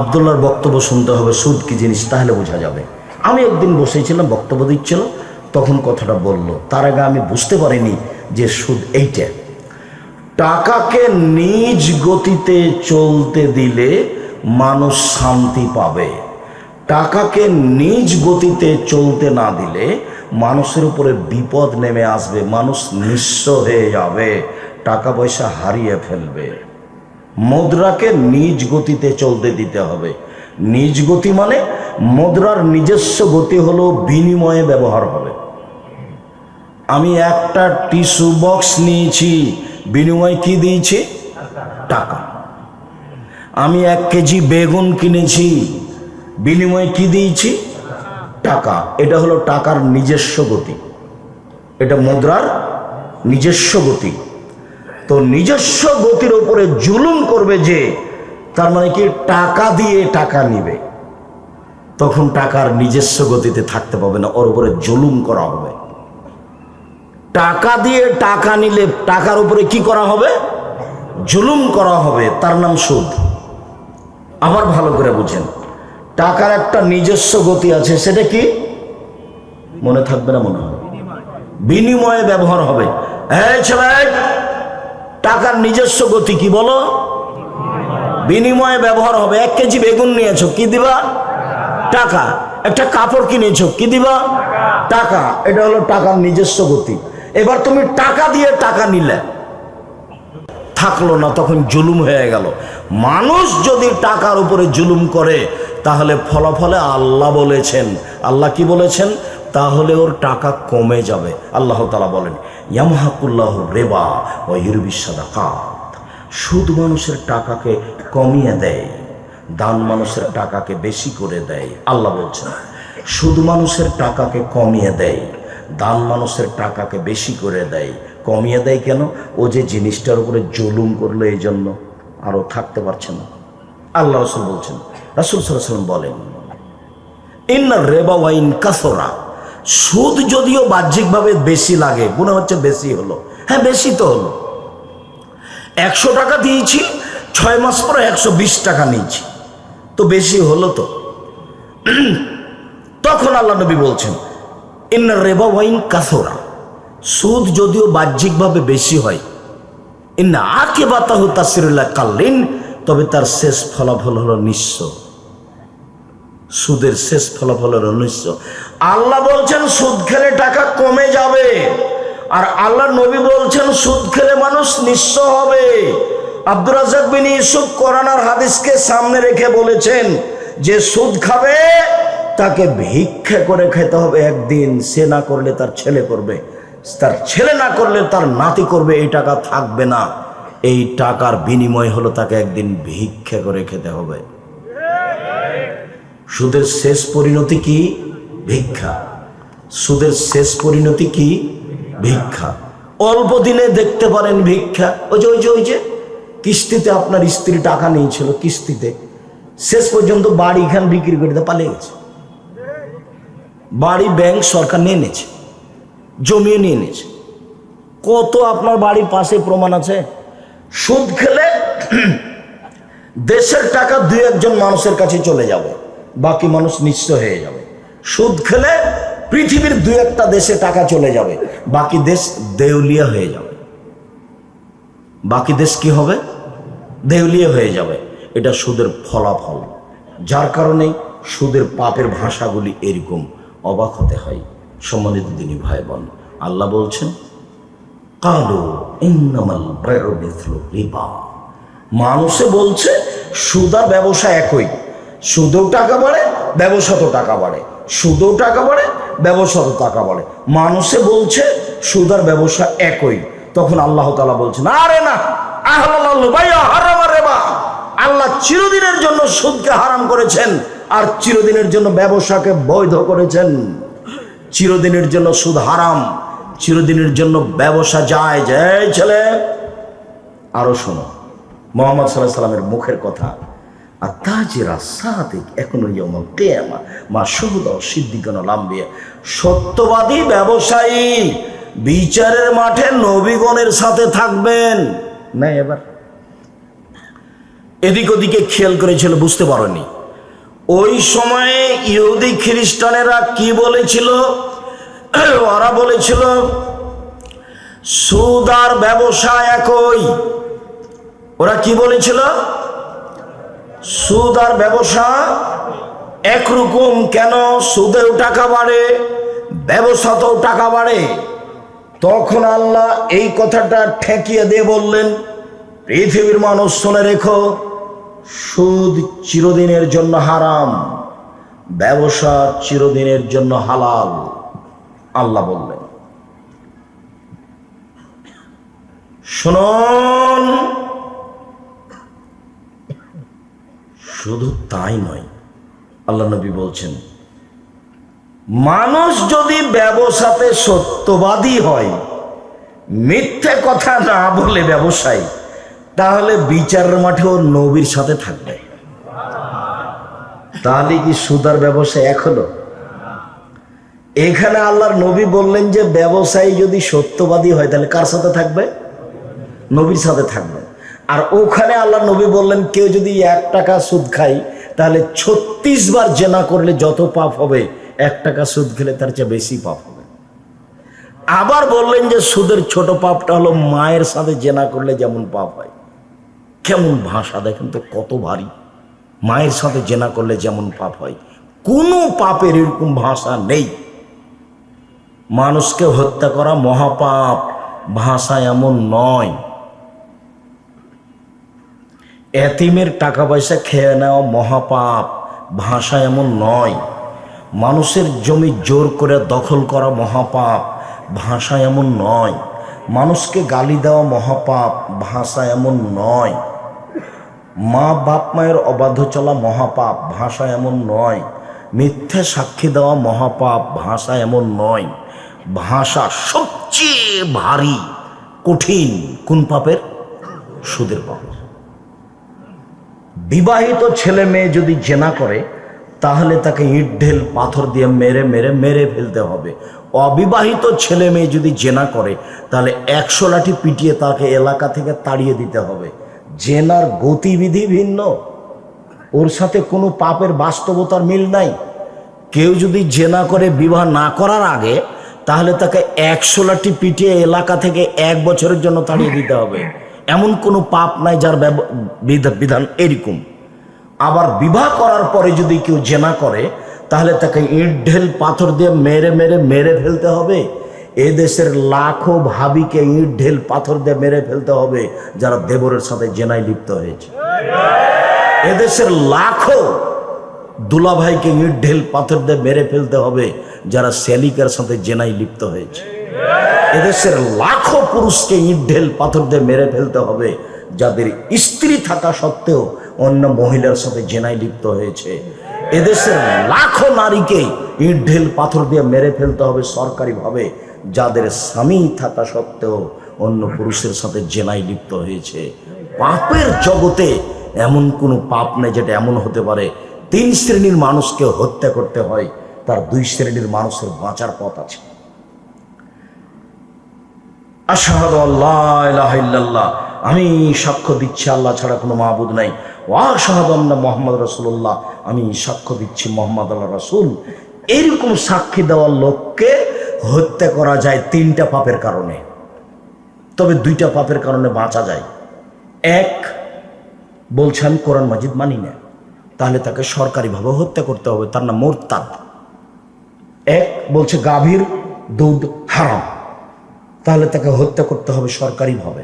আবদুল্লার বক্তব্য শুনতে হবে, সুদ কি জিনিস, তাহলে বোঝা যাবে। আমি একদিন বসেছিলাম, বক্তব্য দিচ্ছিল, তখন কথাটা বলল, তার আগে আমি বুঝতে পারিনি যে সুদ এইটা। টাকাকে নিজ গতিতে চলতে দিলে মানুষ শান্তি পাবে। টাকাকে নিজ গতিতে চলতে না দিলে মানুষের উপরে বিপদ নেমে আসবে, মানুষ নিঃস্ব হয়ে যাবে, টাকা পয়সা হারিয়ে ফেলবে। মুদ্রাকে নিজ গতিতে চলতে দিতে হবে। নিজ গতি মানে মুদ্রার নিজস্ব গতি হলো বিনিময়ে ব্যবহার হবে। আমি একটা টিস্যু বক্স নিয়েছি, বিনিময়ে কি দিয়েছি? টাকা। আমি এক কেজি বেগুন কিনেছি, বিনিময়ে কি দিয়েছি? টাকা। এটা হলো টাকার নিজস্ব গতি। এটা মুদ্রার নিজস্ব গতি। তো নিজস্ব গতির উপরে জুলুম করবে যে, তার মানে কি টাকা দিয়ে টাকা নিবে। তখন টাকার নিজস্ব গতিতে থাকতে পাবে না, ওর উপরে জুলুম করা হবে। টাকা দিয়ে টাকা নিলে টাকার উপরে কি করা হবে? জুলুম করা হবে, তার নাম সুদ। আবার ভালো করে বুঝেন, টাকার একটা নিজস্ব গতি আছে, সেটা কি? মনে থাকবে না মনে হয় বিনিময়ে ব্যবহার হবে। এই ছেলে টাকার নিজস্ব গতি কি বলো? বিনিময়ে ব্যবহার হবে। এক কেজি বেগুন নিয়েছো, কি দিবা? টাকা। একটা কাপড় কিনেছো, কি দিবা? টাকা। এটা হলো টাকার নিজস্ব গতি। এবার তুমি টাকা দিয়ে টাকা নিলে। থাকল না, তখন জুলুম হয়ে গেল। মানুষ যদি টাকার উপরে জুলুম করে, তাহলে ফলাফলে আল্লাহ বলেছেন। আল্লাহ কি বলেছেন? তাহলে ওর টাকা কমে যাবে। আল্লাহ তালা বলেন, ইয়ামহাকুল্লাহ রেবা ও ইরবিসাদাকাত সুদ মানুষের টাকাকে কমিয়ে দেয়, দান মানুষের টাকাকে বেশি করে দেয়, আল্লাহ বলছেন। সুদ মানুষের টাকাকে কমিয়ে দেয়, দান মানুষের টাকাকে বেশি করে দেয়। কমিয়ে দেয় কেন? ও যে জিনিসটার উপরে জুলুম করল এই জন্য। আরও থাকতে পারছে না। আল্লাহ রসুল বলছেন, রাসুল সাল্লাম বলেন ইন্না রেবা ওয়াইন কাসরা। সুদ যদিও বাহ্যিকভাবে বেশি লাগে, মনে হচ্ছে বেশি হলো। হ্যাঁ বেশি তো হলো। একশো টাকা দিয়েছি, ছয় মাস পরে একশো বিশ টাকা নিয়েছি। তো বেশি হলো তো। তখন আল্লাহ নবী বলছেন ইন্না রেবা ওয়াইন কাসরা। সুদ যদিও বাহ্যিকভাবে বেশি হয়। ইন্না আকে বাতাহ তাসিরুল্লাহ কাল্লিন। তবে তার শেষ ফলাফল হলো নিঃস্ব। সুদের শেষ ফলাফল হলো আল্লাহ বলছেন, সুদ খেলে টাকা কমে যাবে। আর আল্লাহ নবী বলছেন, সুদ খেলে মানুষ নিঃস্ব হবে। আব্দুর রাজাক বিন ইউসুফ কোরআনার হাদিসকে সামনে রেখে বলেছেন, যে সুদ খাবে, তাকে ভিক্ষা করে খেতে হবে একদিন। সে না করলে তার ছেলে করবে। তার ছেলে না করলে তার নাতি করবে, এই টাকা থাকবে না। এই টাকার বিনিময় হলো তাকে একদিন ভিক্ষা করে খেতে হবে। সুদের শেষ পরিণতি কি? ভিক্ষা। সুদের শেষ পরিণতি কি? ভিক্ষা। অল্প দিনে দেখতে পারেন ভিক্ষা। ওই যে ওই যে ওই যে, কিস্তিতে আপনার স্ত্রী টাকা নিয়েছিল, কিস্তিতে। শেষ পর্যন্ত বাড়ি খান বিক্রি করে পালিয়ে গেছে। বাড়ি ব্যাংক সরকার নিয়ে নিয়েছে। জমিয়ে নিয়ে নিয়েছে। কত আপনার বাড়ির পাশে প্রমাণ আছে? সুদ খেলে দেশের টাকা দুই একজন মানুষের কাছে চলে যাবে। বাকি মানুষ নিঃস্ব হয়ে যাবে। সুদ খেলে পৃথিবীর দু একটা দেশে টাকা চলে যাবে, বাকি দেশ দেউলিয়া হয়ে যাবে। বাকি দেশ কি হবে? দেউলিয়া হয়ে যাবে। এটা সুদের ফলাফল। যার কারণে সুদের পাপের ভাষাগুলি এরকম অবাক হতে হয়। সম্মানিত দিনী ভাই বোন আল্লাহ বলছেন, কালো ইন্নামাল রিবা। মানুষে বলছে সুদার ব্যবসা একই। সুদেও টাকা বাড়ে ব্যবসাত টাকা বাড়ে। সুদেও টাকা বাড়ে ব্যবসাত টাকা বাড়ে। মানুষে বলছে, সুদ আর ব্যবসা একই। তখন আল্লাহ তালা বলছেন, আরে না আল্লাহ চিরদিনের জন্য সুদকে হারাম করেছেন আর চিরদিনের জন্য ব্যবসাকে বৈধ করেছেন। চিরদিনের জন্য সুদ হারাম, চিরদিনের জন্য ব্যবসা যায় যে ছেলে। আরও শোনো, মোহাম্মদ সাল্লাহ সাল্লামের মুখের কথা। আর তাজিরা সাদিক, এখনও ইয়মল কেয়ামা। মা শহুদ সিদ্দিকান লাম্বিয়া সত্যবাদী ব্যবসায়ী বিচারের মাঠে নবীগণের সাথে থাকবেন। না, এবার। এদিক ওদিকে খেয়াল করেছিল, বুঝতে পারেনি। ওই সময়ে ইহুদি খ্রিস্টানেরা কি বলেছিল? ওরা বলেছিল, সুদ আর ব্যবসা একই। ওরা কি বলেছিল? সুদ আর ব্যবসা একরকম কেন? সুদেও টাকা বাড়ে, ব্যবসাতেও টাকা বাড়ে। তখন আল্লাহ এই কথাটা ঠেকিয়ে দিয়ে বললেন, পৃথিবীর মানুষ শুনে রেখো, সুদ চিরদিনের জন্য হারাম, ব্যবসা চিরদিনের জন্য হালাল, আল্লাহ বললেন। শুনুন শুধু তাই নয়, আল্লাহ নবী বলছেন, মানুষ যদি ব্যবসাতে সত্যবাদী হয়, মিথ্যে কথা না বলে ব্যবসায়ী, তাহলে বিচারের মাঠে ওর নবীর সাথে থাকবে। তাহলে কি সুদার ব্যবসা এক হলো? এখানে আল্লাহর নবী বললেন যে, ব্যবসায়ী যদি সত্যবাদী হয়, তাহলে কার সাথে থাকবে? নবীর সাথে থাকবে। আর ওখানে আল্লাহ নবী বললেন, কেউ যদি এক টাকা সুদ খায়, তাহলে ছত্রিশ বার জেনা করলে যত পাপ হবে, এক টাকা সুদ খেলে তার চেয়ে বেশি পাপ হবে। আবার বললেন যে, সুদের ছোট পাপটা হলো মায়ের সাথে জেনা করলে যেমন পাপ হয়। কেমন ভাষা, দেখেন তো কত ভারী। মায়ের সাথে জেনা করলে যেমন পাপ হয়। কোনো পাপের এরকম ভাষা নেই। মানুষকে হত্যা করা মহাপাপ, ভাষা এমন নয়। এতিমের টাকা পয়সা খেয়ে নেওয়া মহাপাপ ভাষা এমন নয়। মানুষের জমি জোর করে দখল করা মহাপাপ ভাষা এমন নয়। মানুষকে গালি দেওয়া মহাপাপ ভাষা এমন নয়। মা বাপ মায়ের অবাধ্য চলা মহাপাপ ভাষা এমন নয়। মিথ্যে সাক্ষী দেওয়া মহাপাপ ভাষা এমন নয়। ভাষা সবচেয়ে ভারী, কঠিন, কোন পাপের? সুদের পাপের বিবাহিত ছেলে মেয়ে যদি জেনা করে, তাহলে তাকে ইট ঢেল পাথর দিয়ে মেরে মেরে মেরে ফেলতে হবে। অবিবাহিত ছেলে মেয়ে যদি জেনা করে, তাহলে একশো লাঠি পিটিয়ে তাকে এলাকা থেকে তাড়িয়ে দিতে হবে। জেনার গতিবিধি ভিন্ন। ওর সাথে কোনো পাপের বাস্তবতার মিল নাই। কেউ যদি জেনা করে বিবাহ না করার আগে, তাহলে তাকে একশো লাঠি পিটিয়ে এলাকা থেকে এক বছরের জন্য তাড়িয়ে দিতে হবে। এমন কোনো পাপ নাই যার বিধান এরকম। আবার বিবাহ করার পরে যদি কেউ জেনা করে, তাহলে তাকে ইট ঢেল পাথর দিয়ে মেরে মেরে মেরে ফেলতে হবে। এ দেশের লাখো ভাবিকে ইট ঢেল পাথর দিয়ে মেরে ফেলতে হবে, যারা দেবরের সাথে জেনায় লিপ্ত হয়েছে। এদেশের লাখো দুলাভাইকে ইট ঢেল পাথর দিয়ে মেরে ফেলতে হবে, যারা শ্যালিকার সাথে জেনাই লিপ্ত হয়েছে। এদেশের লাখো পুরুষকে ইট ঢেল পাথর দিয়ে মেরে ফেলতে হবে, যাদের স্ত্রী থাকা সত্ত্বেও অন্য মহিলার সাথে জেনাই লিপ্ত হয়েছে। এদেশের লাখো নারীকে ইট ঢেল পাথর দিয়ে মেরে ফেলতে হবে সরকারিভাবে, যাদের স্বামী থাকা সত্ত্বেও অন্য পুরুষের সাথে জেনাই লিপ্ত হয়েছে। পাপের জগতে এমন কোনো পাপ নেই যেটা এমন হতে পারে, তিন শ্রেণির মানুষকে হত্যা করতে হয়, তার দুই শ্রেণির মানুষের বাঁচার পথ আছে। আল্লাহ আমি সাক্ষ্য দিচ্ছি, আল্লাহ ছাড়া কোনো মাহবুদ নাই। ওয়া শাহাদু আন্না মোহাম্মদ রসুল্লাহ আমি সাক্ষ্য দিচ্ছি মোহাম্মদ আল্লাহ রসুল। এরকম সাক্ষী দেওয়ার লোককে হত্যা করা যায় তিনটা পাপের কারণে। তবে দুইটা পাপের কারণে বাঁচা যায়। এক, বলছে, আমি কোরআন মাজিদ মানি না। তাহলে তাকে সরকারিভাবে হত্যা করতে হবে। তার নাম মোরতাদ। এক, বলছে, গাভীর দুধ হারাম। তাহলে তাকে হত্যা করতে হবে সরকারিভাবে।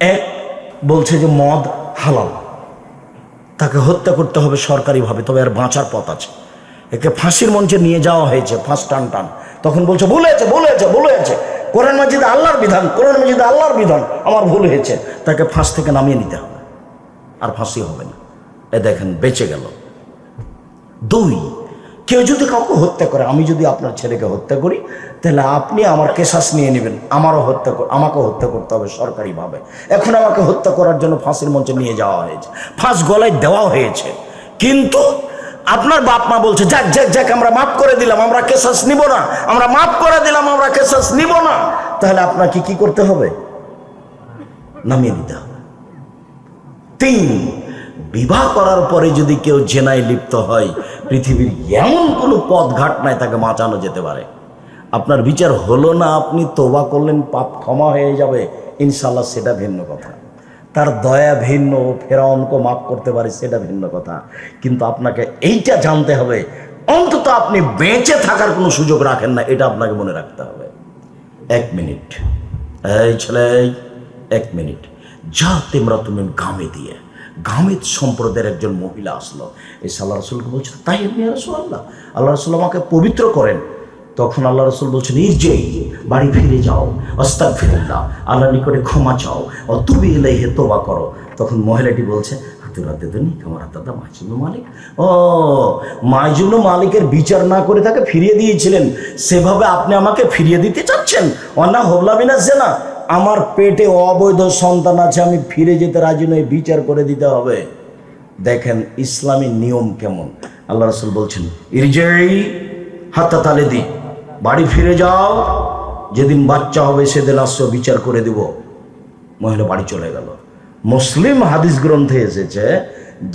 এক, বলছে যে মদ হালাল। তাকে হত্যা করতে হবে সরকারিভাবে, তবে আর বাঁচার পথ আছে। একে ফাঁসির মঞ্চে নিয়ে যাওয়া হয়েছে, ফাঁস টান টান। তখন বলছে, ভুল হয়েছে ভুল হয়েছে ভুল হয়েছে। কোরআন মাজিদ আল্লাহর বিধান, কোরআন মাজিদ আল্লাহর বিধান, আমার ভুল হয়েছে। তাকে ফাঁস থেকে নামিয়ে নিতে হবে। আর ফাঁসি হবে না। এ দেখেন, বেঁচে গেল। দুই কেউ যদি কাউকে হত্যা করে, আমি যদি আপনার ছেলেকে হত্যা করি, তাহলে আপনি আমার কেশাস নিয়ে নেবেন। আমারও হত্যা আমাকে হত্যা করতে হবে সরকারিভাবে। এখন আমাকে হত্যা করার জন্য ফাঁসির মঞ্চে নিয়ে যাওয়া হয়েছে। ফাঁস গলায় দেওয়া হয়েছে। কিন্তু আপনার বাপ মা বলছে, যাক যাক যাক, আমরা মাফ করে দিলাম, আমরা কেশাস নিব না, আমরা মাফ করে দিলাম, আমরা কেশাস নিব না। তাহলে আপনাকে কি করতে হবে? নামিয়ে দিতে হবে। তিন বিবাহ করার পরে যদি কেউ জেনায় লিপ্ত হয়, পৃথিবীর এমন কোনো পথ ঘাট নাই তাকে বাঁচানো যেতে পারে। আপনার বিচার হলো না, আপনি তোবা করলেন, পাপ ক্ষমা হয়ে যাবে। ইনশাল্লাহ সেটা ভিন্ন কথা। তার দয়া ভিন্ন ফেরাউনকে মাফ করতে পারে, সেটা ভিন্ন কথা। কিন্তু আপনাকে এইটা জানতে হবে, অন্তত আপনি বেঁচে থাকার কোনো সুযোগ রাখেন না, এটা আপনাকে মনে রাখতে হবে। এক মিনিট। এই ছেলে, এক মিনিট। যা তোমরা তুমি গামে দিয়ে। গামেদ সম্প্রদায়ের একজন মহিলা আসলো। এই আল্লাহ রসুলকে বলছে, তাই এমনি রসুল আল্লাহ আল্লাহ রসুল আমাকে পবিত্র করেন। তখন আল্লাহ রসুল বলছেন ইরজেই বাড়ি ফিরে যাও অস্তাক ফিরিল্লা আল্লাহ নিকটে ক্ষমা চাও ও তুমি এলাই হে তোবা করো। তখন মহিলাটি বলছে হাতুরাতে নেই আমার দাদা মালিক। ও মাইজুল্লু মালিকের বিচার না করে তাকে ফিরিয়ে দিয়েছিলেন। সেভাবে আপনি আমাকে ফিরিয়ে দিতে চাচ্ছেন? অন্না হোবলামিনা না আমার পেটে অবৈধ সন্তান আছে, আমি ফিরে যেতে রাজি নই, বিচার করে দিতে হবে। দেখেন ইসলামী নিয়ম কেমন। আল্লাহ রসুল বলছেন, ইরজেই হাতা তালে দি বাড়ি ফিরে যাও, যেদিন বাচ্চা হবে সেদিন আসছো বিচার করে দিব। মহিলা বাড়ি চলে গেল। মুসলিম হাদিস গ্রন্থে এসেছে,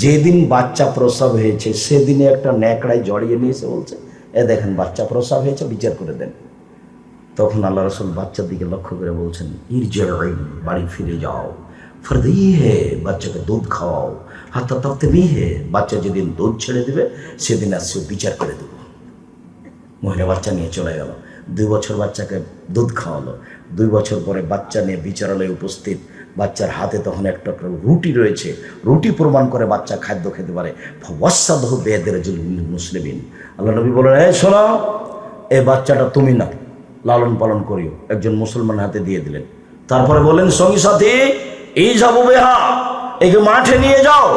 যেদিন বাচ্চা প্রসব হয়েছে, সেদিনে একটা ন্যাকড়ায় জড়িয়ে নিয়ে এসে বলছে। এ দেখেন, বাচ্চা প্রসব হয়েছে, বিচার করে দেন। তখন আল্লাহ রসুল বাচ্চার দিকে লক্ষ্য করে বলছেন ইরজাইন বাড়ি ফিরে যাও। ফরদি হে বাচ্চাকে দুধ খাওয়াও। হাতা তপ্তে হে বাচ্চা যেদিন দুধ ছেড়ে দেবে, সেদিন আসছে বিচার করে দেবো। মহিলা বাচ্চা নিয়ে চলে গেল। দুই বছর বাচ্চাকে দুধ খাওয়ালো। দুই বছর পরে বাচ্চা নিয়ে বিচারালয়ে উপস্থিত। বাচ্চার হাতে তখন একটা রুটি রয়েছে। রুটি প্রমাণ করে বাচ্চা খাদ্য খেতে পারে। ওয়াসাদহ বেদের মুসলিমিন। আল্লাহ নবী বলেন এই শোনো, এই বাচ্চাটা তুমি না লালন পালন করিও। একজন মুসলমান হাতে দিয়ে দিলেন। তারপরে বললেন, সঙ্গী সাথী, এই যাব বেহা, একে মাঠে নিয়ে যাও।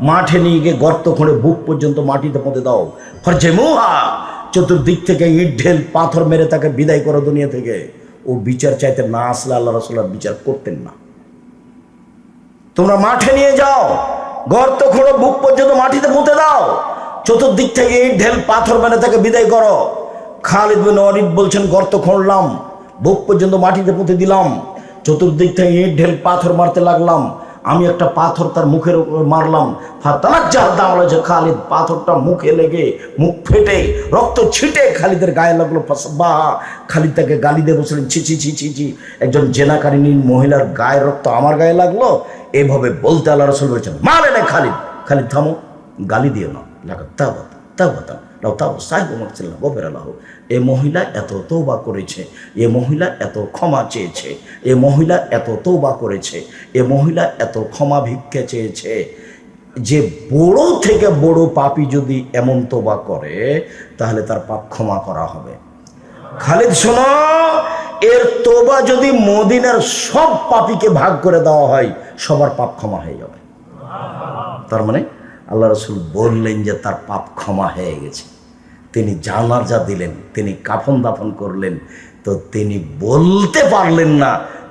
মাঠে নিয়ে গিয়ে গর্ত খুঁড়ে বুক পর্যন্ত মাটিতে পুঁতে দাও। ফরজে মুহা চতুর্দিক থেকে ইট, ঢেল, পাথর মেরে তাকে বিদায় করো দুনিয়া থেকে। ও বিচার চাইতে না আসলে আল্লাহ রসুল্লাহ বিচার করতেন না। তোমরা মাঠে নিয়ে যাও, গর্ত খোঁড়ো, বুক পর্যন্ত মাটিতে পুঁতে দাও। চতুর্দিক থেকে ইট ঢেল পাথর মেরে তাকে বিদায় করো। খালিদ বিন অরিদ বলছেন, গর্ত খুঁড়লাম, বুক পর্যন্ত মাটিতে পুঁতে দিলাম। চতুর্দিক থেকে ইট ঢেল পাথর মারতে লাগলাম। আমি একটা পাথর তার মুখের উপর মারলাম। ফাতানাক জাহাদা বলেছে খালিদ, পাথরটা মুখে লেগে মুখ ফেটে, রক্ত ছিটে খালিদের গায়ে লাগল বা খালিদ তাকে গালি দিয়ে বসলেন ছি ছি ছি ছি ছি, একজন জেনাকারিনী মহিলার গায়ের রক্ত আমার গায়ে লাগল? এভাবে বলতে আল্লাহ রসুল বলেছেন মারে না খালিদ খালিদ থামো, গালি দিও না। এ মহিলা এত তৌবা করেছে, এ মহিলা এত ক্ষমা চেয়েছে, এ মহিলা এত তৌবা করেছে, এ মহিলা এত ক্ষমা ভিক্ষে চেয়েছে। যে বড় থেকে বড় পাপি যদি এমন তোবা করে, তাহলে তার পাপ ক্ষমা করা হবে। খালিদ, শোনো, এর তোবা যদি মদিনার সব পাপীকে ভাগ করে দেওয়া হয়, সবার পাপ ক্ষমা হয়ে যাবে। তার মানে আল্লাহ রসুল বললেন যে তার পাপ ক্ষমা হয়ে গেছে। তিনি জানাজা দিলেন, তিনি কাফন দাফন করলেন, তো তিনি বলতে পারলেন না,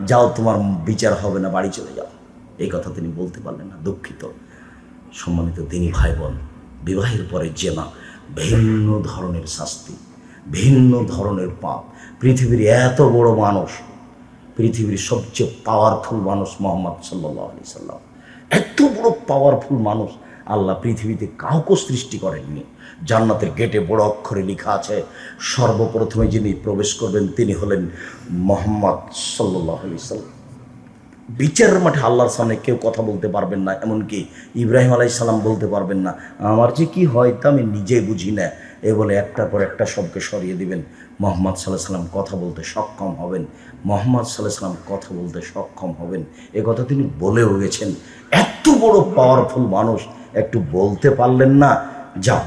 যাও তোমার বিচার হবে না, বাড়ি চলে যাও। এই কথা তিনি বলতে পারলেন না, দুঃখিত। সম্মানিত তিনি ভাই বোন বিবাহের পরে জেনা ভিন্ন ধরনের শাস্তি, ভিন্ন ধরনের পাপ। পৃথিবীর এত বড় মানুষ, পৃথিবীর সবচেয়ে পাওয়ারফুল মানুষ মোহাম্মদ সাল্লাহ আলি সাল্লাম। এত বড় পাওয়ারফুল মানুষ আল্লাহ পৃথিবীতে কাউকে সৃষ্টি করেননি। জান্নাতের গেটে বড় অক্ষরে লেখা আছে, সর্বপ্রথমে যিনি প্রবেশ করবেন তিনি হলেন মোহাম্মদ সাল্লাহ সাল্লাম বিচারের মাঠে আল্লাহর সামনে কেউ কথা বলতে পারবেন না, এমনকি ইব্রাহিম আলাই সালাম বলতে পারবেন না। আমার যে কি হয় তা আমি নিজেই বুঝি না। এ বলে একটার পর একটা সবকে সরিয়ে দিবেন। মোহাম্মদ সাল্লাহ সাল্লাম কথা বলতে সক্ষম হবেন। মোহাম্মদ সাল্লাহ সাল্লাম কথা বলতে সক্ষম হবেন। এ কথা তিনি বলেও গেছেন। এত বড় পাওয়ারফুল মানুষ একটু বলতে পারলেন না, যাও,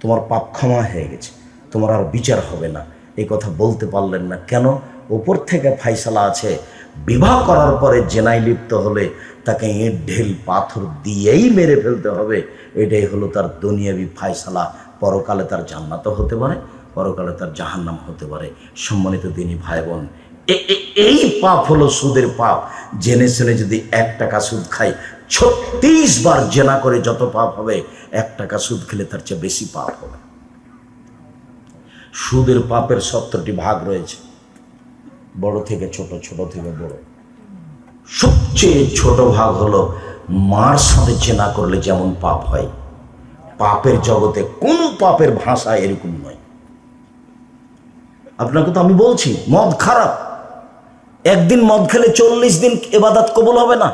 তোমার পাপ ক্ষমা হয়ে গেছে, তোমার আর বিচার হবে না। এই কথা বলতে পারলেন না কেন? ওপর থেকে ফাইসালা আছে, বিবাহ করার পরে জেনাই লিপ্ত হলে তাকে ইট ঢেল পাথর দিয়েই মেরে ফেলতে হবে। এটাই হলো তার দুনিয়াবি ফাইসালা। পরকালে তার জান্নাতও হতে পারে, পরকালে তার জাহান্নাম হতে পারে। সম্মানিত দিনী ভাই বোন এই পাপ হলো সুদের পাপ। জেনে শুনে যদি এক টাকা সুদ খাই ছত্রিশ বার জেনা করে যত পাপ হবে, এক টাকা সুদ খেলে তার চেয়ে বেশি পাপ হবে। সুদের পাপের সত্তরটি ভাগ রয়েছে, বড় থেকে ছোট ছোট থেকে বড়। সবচেয়ে ছোট ভাগ হলো মার সাথে চেনা করলে যেমন পাপ হয়, পাপের জগতে কোনো পাপের ভাষা এরকম নয়। আপনাকে তো আমি বলছি, মদ খারাপ। একদিন মদ খেলে চল্লিশ দিন এবাদাত কবুল হবে না।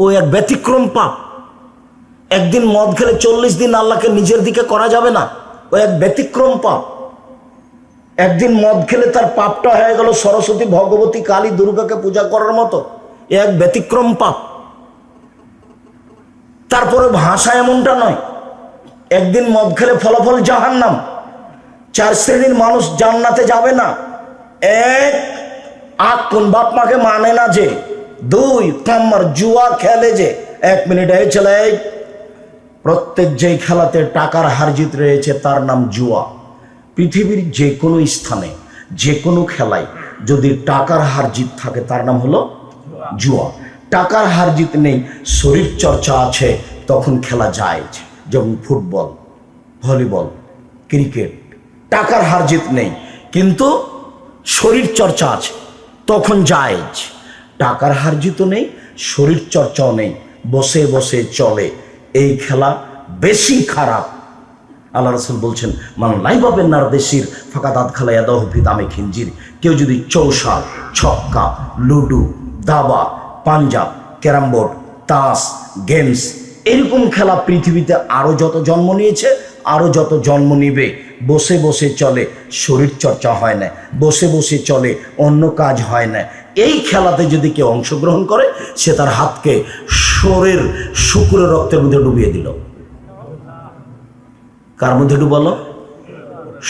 ও এক ব্যতিক্রম পাপ। একদিন মদ খেলে চল্লিশ দিন আল্লাহকে নিজের দিকে করা যাবে না, ও এক ব্যতিক্রম পাপ। একদিন মদ খেলে তার পাপটা হয়ে গেল সরস্বতী ভগবতী কালী দুর্গাকে পূজা করার মতো, এ এক ব্যতিক্রম পাপ। তারপরে ভাষা এমনটা নয়, একদিন মদ খেলে ফলাফল জাহান্নাম, চার শ্রেণির মানুষ জান্নাতে যাবে না, এক আক কোন বাপ মাকে মানে না যে দুই কাম্মার জুয়া খেলে যে, এক মিনিট ছেলে প্রত্যেক যেই খেলাতে টাকার হারজিত রয়েছে, তার নাম জুয়া। পৃথিবীর যে কোনো স্থানে যে কোনো খেলায় যদি টাকার হারজিত থাকে, তার নাম হলো জুয়া। টাকার হারজিত নেই, শরীর চর্চা আছে, তখন খেলা যায় যেমন ফুটবল, ভলিবল, ক্রিকেট। টাকার হারজিত নেই, কিন্তু শরীর চর্চা আছে, তখন জায়েজ টাকার হারজিত নেই, শরীর চর্চাও নেই, বসে বসে চলে। এই খেলা বেশি খারাপ। আল্লাহ রসুল বলছেন, মান লাইবাবেন নার দেশির, ফাঁকা দাঁত খালাইয়া দহফি দামে খিঞ্জির কেউ যদি চৌসাল ছক্কা, লুডু, দাবা, পাঞ্জাব, ক্যারাম বোর্ড, তাস, গেমস, এরকম খেলা পৃথিবীতে আরও যত জন্ম নিয়েছে আরও যত জন্ম নিবে। বসে বসে চলে, শরীর চর্চা হয় না। বসে বসে চলে, অন্য কাজ হয় না। এই খেলাতে যদি কেউ অংশগ্রহণ করে, সে তার হাতকে শরীর শুকুরের রক্তের মধ্যে ডুবিয়ে দিল। কার মধ্যে ডুবালো?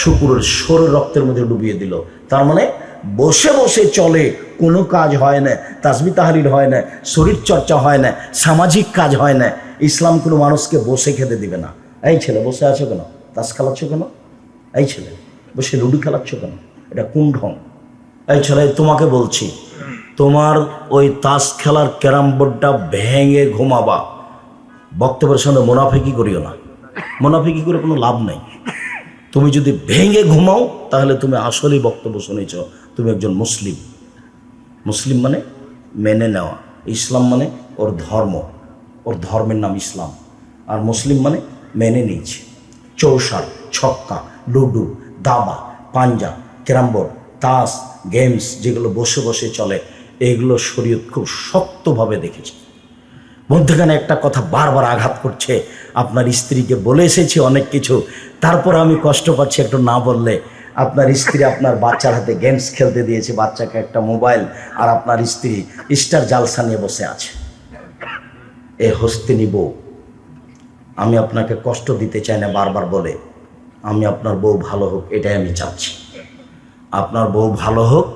শুকুরের শরীর রক্তের মধ্যে ডুবিয়ে দিল। তার মানে বসে বসে চলে কোনো কাজ হয় না, তাসবি তাহারির হয় না, শরীর চর্চা হয় না, সামাজিক কাজ হয় না। ইসলাম কোনো মানুষকে বসে খেতে দিবে না। এই ছেলে বসে আছো কেন? তাস খেলাচ্ছ কেন? এই ছেলে বসে লুডু খেলাচ্ছ কেন? এটা কোন ঢং? এই ছেলে, তোমাকে বলছি তোমার ওই তাস খেলার ক্যারাম বোর্ডটা ভেঙে ঘুমাবা। বক্তব্যের সঙ্গে মুনাফিকি করিও না। মুনাফিকি করে কোনো লাভ নেই। তুমি যদি ভেঙে ঘুমাও, তাহলে তুমি আসলেই বক্তব্য শুনেছ। তুমি একজন মুসলিম। মুসলিম মানে মেনে নেওয়া। ইসলাম মানে ওর ধর্ম। ওর ধর্মের নাম ইসলাম। আর মুসলিম মানে মেনে নিয়েছে। চৌসার ছক্কা, লুডু, দাবা, পাঞ্জা, ক্যারাম বোর্ড, তাস, গেমস যেগুলো বসে বসে চলে। এগুলো শরীয়ত খুব শক্তভাবে দেখেছে। মধ্যখানে একটা কথা বারবার আঘাত করছে। আপনার স্ত্রীকে বলে এসেছি অনেক কিছু। তারপর আমি কষ্ট পাচ্ছি একটু না বললে। আপনার স্ত্রী আপনার বাচ্চার হাতে গেমস খেলতে দিয়েছে, বাচ্চাকে একটা মোবাইল আর আপনার স্ত্রী স্টার জালসা নিয়ে বসে আছে। এ হস্তিনী বউ আমি আপনাকে কষ্ট দিতে চাই না, বারবার বলে। আমি আপনার বউ ভালো হোক, এটাই আমি চাচ্ছি। আপনার বউ ভালো হোক,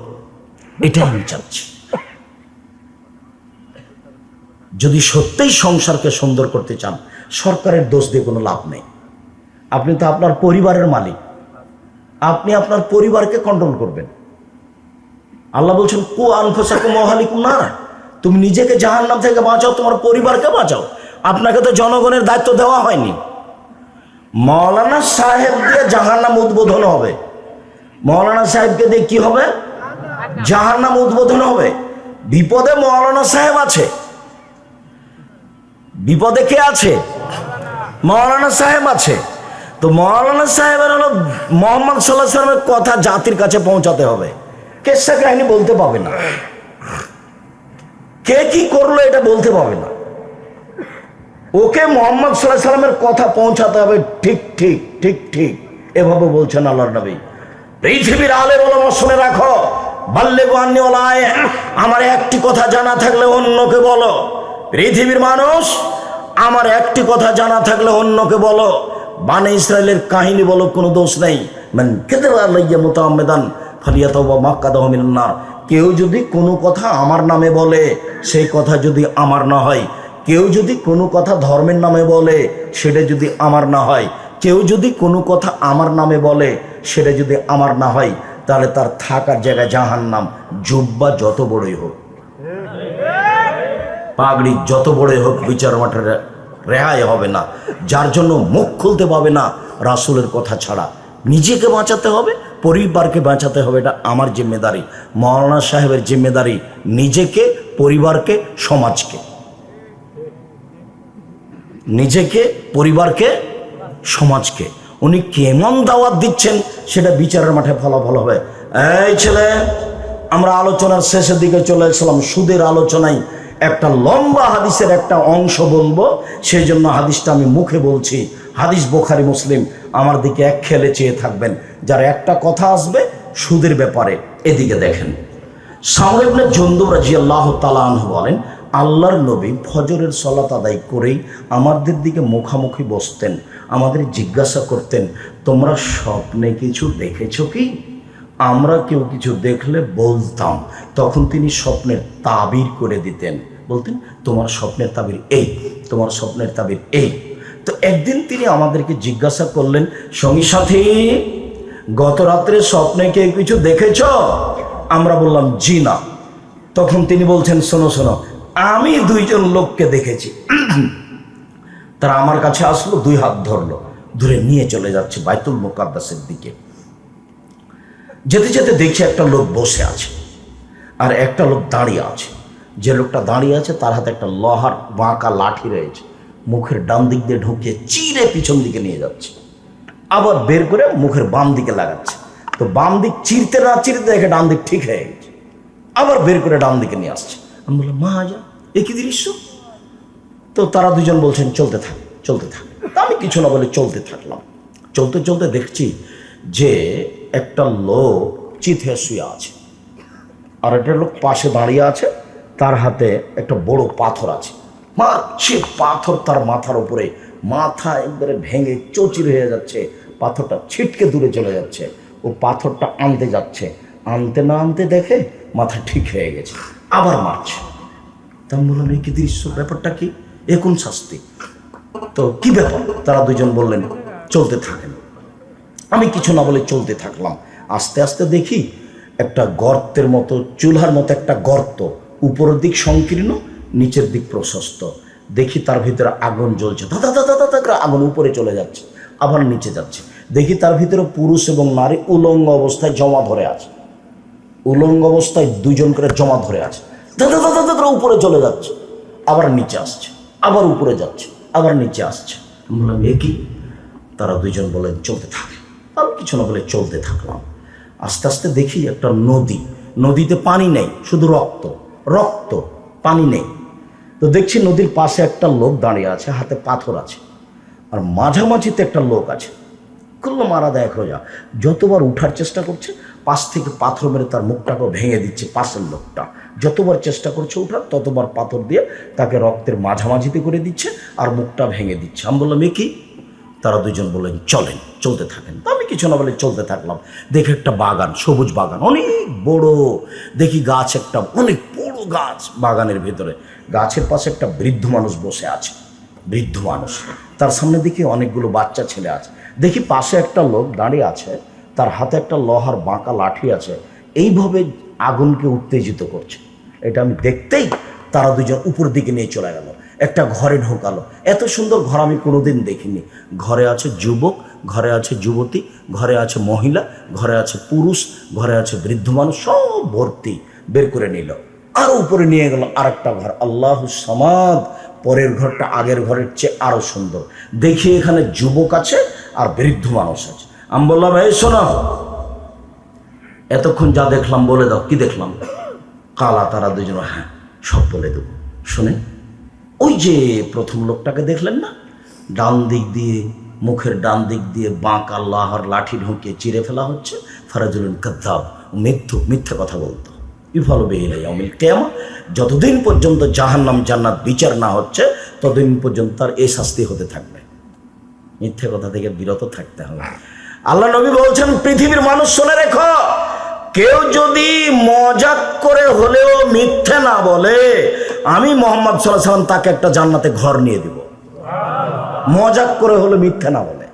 এটাই আমি চাচ্ছি। যদি সত্যিই সংসারকে সুন্দর করতে চান, সরকারের দোষ দিয়ে কোনো লাভ নেই। আপনি তো আপনার পরিবারের মালিক। আপনি আপনার পরিবারকে কন্ট্রোল করবেন। আল্লাহ বলছেন, কু আনফসাকু মহালিকুম না তুমি নিজেকে জাহান্নাম থেকে বাঁচাও, তোমার পরিবারকে বাঁচাও। আপনাকে তো জনগণের দায়িত্ব দেওয়া হয়নি। মৌলানা সাহেব দিয়ে জাহান্নাম উদ্বোধন হবে। মৌলানা সাহেবকে দিয়ে কি হবে? জাহার জাহান্নাম উদ্বোধন হবে। বিপদে মৌলানা সাহেব আছে। বিপদে কে আছে? মৌলানা সাহেব আছে। তো মৌলানা সাহেবের হলো মোহাম্মদ সাল্লাহ সাল্লামের কথা জাতির কাছে পৌঁছাতে হবে। কেসা কাহিনী বলতে পাবে না। কে কি করল এটা বলতে পাবে না। ওকে মোহাম্মদ সাল্লাহ সাল্লামের কথা পৌঁছাতে হবে ঠিক ঠিক ঠিক ঠিক। এভাবে বলছেন আল্লাহর নবী। পৃথিবীর আলে বলো শুনে রাখো। বাল্যে গোয়ান্নিওয়ালায় আমার একটি কথা জানা থাকলে অন্যকে বলো। পৃথিবীর মানুষ, আমার একটি কথা জানা থাকলে অন্যকে বলো। বানে ইসরায়েলের কাহিনী বলো, কোনো দোষ নেই। মান কেউ যদি কোনো কথা আমার নামে বলে, সেই কথা যদি আমার না হয়। কেউ যদি কোনো কথা ধর্মের নামে বলে, সেটা যদি আমার না হয়। কেউ যদি কোনো কথা আমার নামে বলে, সেটা যদি আমার না হয়, তাহলে তার থাকার জায়গায় জাহান নাম জুব্বা যত বড়ই হোক। পাগড়ি যত বড়ই হোক বিচার মাঠে রে- রেহাই হবে না। যার জন্য মুখ খুলতে পাবে না রাসুলের কথা ছাড়া। নিজেকে বাঁচাতে হবে, পরিবারকে বাঁচাতে হবে, এটা আমার জিম্মেদারি। মৌলানা সাহেবের জিম্মেদারি নিজেকে, পরিবারকে, সমাজকে। নিজেকে, পরিবারকে, সমাজকে। উনি কেমন দাওয়াত দিচ্ছেন, সেটা বিচারের মাঠে ফলাফল হবে। এই ছেলে, আমরা আলোচনার শেষের দিকে চলে এসেছিলাম সুদের আলোচনায় একটা লম্বা হাদিসের একটা অংশ বলব সেই জন্য হাদিসটা আমি মুখে বলছি। হাদিস বোখারি মুসলিম, আমার দিকে এক খেলে চেয়ে থাকবেন। যার একটা কথা আসবে, সুদের ব্যাপারে। এদিকে দেখেন সামরেবনে জন্দুব রাজি আল্লাহ তালাহ বলেন, আল্লাহর নবী ফজরের সলাত আদায় করেই আমাদের দিকে মুখামুখি বসতেন, আমাদের জিজ্ঞাসা করতেন, তোমরা স্বপ্নে কিছু দেখেছ কি? আমরা কেউ কিছু দেখলে বলতাম। তখন তিনি স্বপ্নের তাবির করে দিতেন। বলতেন, তোমার স্বপ্নের তাবির এই, তোমার স্বপ্নের তাবির এই। তো একদিন তিনি আমাদেরকে জিজ্ঞাসা করলেন, সঙ্গী সাথী, গত রাত্রে স্বপ্নে কে কিছু দেখেছ? আমরা বললাম, জি না। তখন তিনি বলছেন, শোনো শোনো, আমি দুইজন লোককে দেখেছি। তারা আমার কাছে আসলো, দুই হাত ধরলো, ধরে নিয়ে চলে যাচ্ছে বাইতুল মোকাদ্দাসের দিকে। যেতে যেতে দেখছি একটা লোক বসে আছে, আর একটা লোক দাঁড়িয়ে আছে। যে লোকটা দাঁড়িয়ে আছে, তার হাতে একটা লোহার বাঁকা লাঠি রয়েছে। মুখের ডান দিক দিয়ে ঢুকিয়ে চিরে পিছন দিকে নিয়ে যাচ্ছে। আবার বের করে মুখের বাম দিকে লাগাচ্ছে। তো বাম দিক চিরতে না চিরতে দেখে ডান দিক ঠিক হয়ে গেছে। আবার বের করে ডান দিকে নিয়ে আসছে। আমি বললাম, মা যা একই দৃশ্য? তো তারা দুজন বলছেন, চলতে থাক চলতে থাক। আমি কিছু না বলে চলতে থাকলাম। চলতে চলতে দেখছি যে একটা লোক চিথে শুয়ে আছে। আর একটা লোক পাশে দাঁড়িয়ে আছে। তার হাতে একটা বড় পাথর আছে। মা, সে পাথর তার মাথার উপরে, মাথা একবারে ভেঙে চচির হয়ে যাচ্ছে, পাথরটা ছিটকে দূরে চলে যাচ্ছে, ও পাথরটা আনতে যাচ্ছে। আনতে না আনতে দেখে মাথা ঠিক হয়ে গেছে। আবার মারছে। তা বললাম, এই কি দৃশ্য? ব্যাপারটা কি? এ কোন শাস্তি? তো কি ব্যাপার? তারা দুজন বললেন, চলতে থাকেন। আমি কিছু না বলে চলতে থাকলাম। আস্তে আস্তে দেখি একটা গর্তের মতো, চুলার মতো একটা গর্ত। উপরের দিক সংকীর্ণ, নিচের দিক প্রশস্ত। দেখি তার ভিতরে আগুন জ্বলছে। দাদা দাদা দাদা করে আগুন উপরে চলে যাচ্ছে, আবার নিচে যাচ্ছে। দেখি তার ভিতরে পুরুষ এবং নারী উলঙ্গ অবস্থায় জমা ধরে আছে। উলঙ্গ অবস্থায় দুজন করে জমা ধরে আছে। দাদা দাদা দাদা করে উপরে চলে যাচ্ছে, আবার নিচে আসছে, আবার উপরে যাচ্ছে, আবার নিচে আসছে। বললাম, এ কি? তারা দুজন বলেন চলতে থাকে। আর কিছু না বলে, চলতে থাকলাম। আস্তে আস্তে দেখি একটা নদী, নদীতে পানি নেই, শুধু রক্ত। রক্ত, পানি নেই। তো দেখছি নদীর পাশে একটা লোক দাঁড়িয়ে আছে, হাতে পাথর আছে। আর মাঝামাঝিতে একটা লোক আছে। খুললো মারা দেয় রোজা যতবার উঠার চেষ্টা করছে, পাশ থেকে পাথর মেরে তার মুখটাকে ভেঙে দিচ্ছে পাশের লোকটা। যতবার চেষ্টা করছে উঠার, ততবার পাথর দিয়ে তাকে রক্তের মাঝামাঝিতে করে দিচ্ছে আর মুখটা ভেঙে দিচ্ছে। আমি বললাম, এ কি? তারা দুজন বললেন, চলেন, চলতে থাকেন। তো আমি কিছু না বলে চলতে থাকলাম। দেখে একটা বাগান, সবুজ বাগান, অনেক বড়। দেখি গাছ একটা, অনেক গাছ বাগানের ভেতরে। গাছের পাশে একটা বৃদ্ধ মানুষ বসে আছে। বৃদ্ধ মানুষ। তার সামনে দেখি অনেকগুলো বাচ্চা ছেলে আছে। দেখি পাশে একটা লোক দাঁড়িয়ে আছে। তার হাতে একটা লোহার বাঁকা লাঠি আছে। এইভাবে আগুনকে উত্তেজিত করছে। এটা আমি দেখতেই তারা দুজন উপর দিকে নিয়ে চলে গেল। একটা ঘরে ঢোকালো। এত সুন্দর ঘর আমি কোনোদিন দেখিনি। ঘরে আছে যুবক, ঘরে আছে যুবতী, ঘরে আছে মহিলা, ঘরে আছে পুরুষ, ঘরে আছে বৃদ্ধ মানুষ, সব ভর্তি। বের করে নিল। আরও উপরে নিয়ে গেল আর একটা ঘর। আল্লাহ সমাদ পরের ঘরটা আগের ঘরের চেয়ে আরও সুন্দর। দেখি এখানে যুবক আছে আর বৃদ্ধ মানুষ আছে। আমি বললাম, এই শোনো। এতক্ষণ যা দেখলাম, বলে দাও, কি দেখলাম? কালা, তারা দুজন হ্যাঁ সব বলে দেবো। শুনে ওই যে প্রথম লোকটাকে দেখলেন না? ডান দিক দিয়ে, মুখের ডান দিক দিয়ে বাঁক আল্লাহর লাঠি ঢুকিয়ে চিরে ফেলা হচ্ছে। ফারাজুল কাদ্দাব, মিথ্যু, মিথ্যে কথা বলতো। ইফল বেহিলাই অমিল যতদিন পর্যন্ত জাহান্নাম জান্নাত বিচার না হচ্ছে, ততদিন পর্যন্ত তার এই শাস্তি হতে থাকবে। মিথ্যে কথা থেকে বিরত থাকতে হবে। আল্লাহ নবী বলছেন, পৃথিবীর মানুষ শুনে রেখো, কেউ যদি মজাক করে হলেও মিথ্যে না বলে, আমি মোহাম্মদ সাল্লাহ সাল্লাম তাকে একটা জান্নাতে ঘর নিয়ে দিব। মজাক করে হলে মিথ্যে না বলে।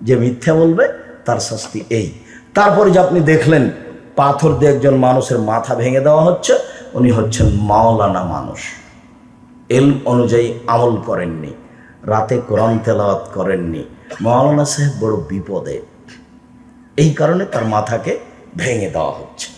যে মিথ্যে বলবে, তার শাস্তি এই। তারপরে যে আপনি দেখলেন পাথর দিয়ে একজন মানুষের মাথা ভেঙে দেওয়া হচ্ছে, উনি হচ্ছেন মাওলানা মানুষ। এল অনুযায়ী আমল করেননি, রাতে কোরআন তেলাওয়াত করেননি। মাওলানা সাহেব বড় বিপদে। এই কারণে তার মাথাকে ভেঙে দেওয়া হচ্ছে।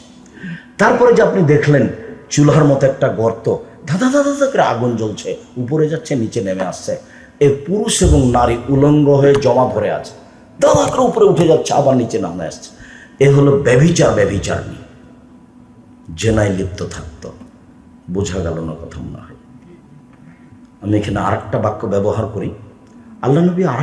তারপরে যে আপনি দেখলেন, চুলার মতো একটা গর্ত ধাঁধা ধাঁধা করে আগুন জ্বলছে, উপরে যাচ্ছে, নিচে নেমে আসছে। এই পুরুষ এবং নারী উলঙ্গ হয়ে জমা ধরে আছে। দাদা করে উপরে উঠে যাচ্ছে, আবার নিচে নামে আসছে। এ হলো ব্যভিচার ব্যভিচার নিয়ে জেনায় লিপ্ত থাকত। বোঝা গেল না কথা মনে হয়। আমি এখানে আর একটা বাক্য ব্যবহার করি। আল্লাহ নবী আর